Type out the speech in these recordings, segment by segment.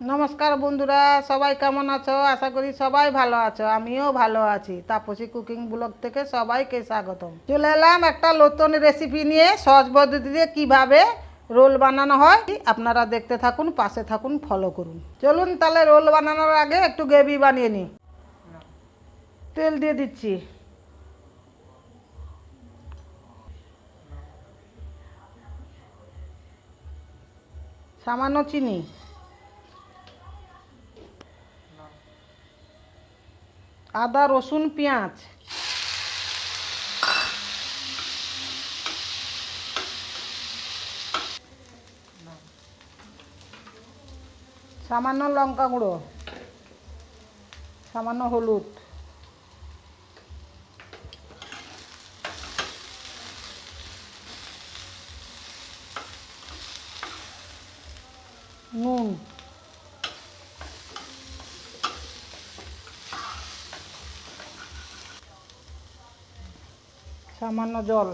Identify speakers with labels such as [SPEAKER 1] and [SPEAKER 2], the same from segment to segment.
[SPEAKER 1] নমস্কার বন্ধুরা, সবাই কেমন আছো? আশা করি সবাই ভালো আছো, আমিও ভালো আছি। তাপসী কুকিং ব্লগ থেকে সবাইকে স্বাগতম। চলে এলাম একটা নতুন রেসিপি নিয়ে সহজ পদ্ধতিতে কীভাবে রোল বানানো হয়। আপনারা দেখতে থাকুন, পাশে থাকুন ফলো করুন। চলুন তাহলে রোল বানানোর আগে একটু গ্রেভি বানিয়ে নিই। তেল দিয়ে দিচ্ছি। সামান্য চিনি। আদা রসুন পেঁয়াজ। সামান্য লঙ্কা গুঁড়ো সামান্য হলুদ। নুন। সামান্য জল।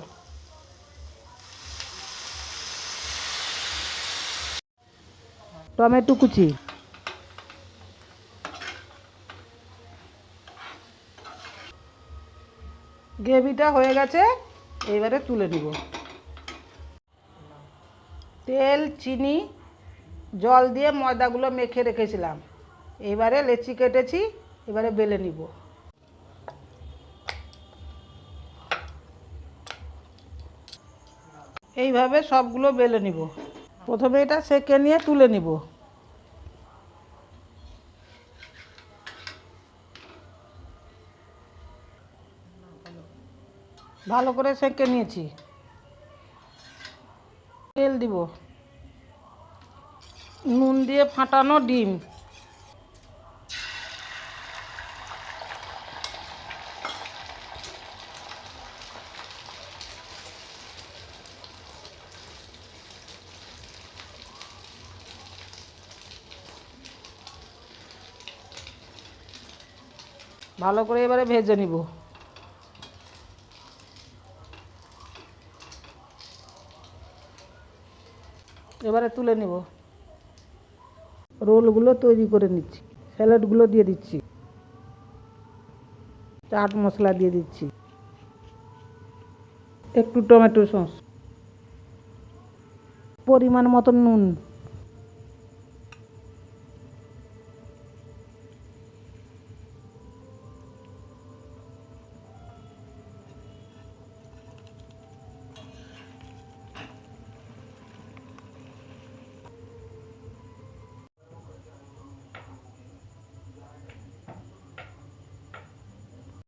[SPEAKER 1] টমেটো কুচি। গ্রেভিটা হয়ে গেছে, এবারে তুলে নিব। তেল, চিনি, জল দিয়ে ময়দাগুলো মেখে রেখেছিলাম। এবারে লেচি কেটেছি, এবারে বেলে নিব। এইভাবে সবগুলো বেলে নিব। প্রথমে এটা সেকে নিয়ে তুলে নিব। ভালো করে সেকে নিয়েছি। তেল দিব। নুন দিয়ে ফাটানো ডিম। ভালো করে এবারে ভেজে নিব। এবারে তুলে নিব। রোলগুলো তৈরি করে নিচ্ছি। স্যালাডগুলো দিয়ে দিচ্ছি। চাট মশলা দিয়ে দিচ্ছি। একটু টমেটো সস। পরিমাণ মতো নুন।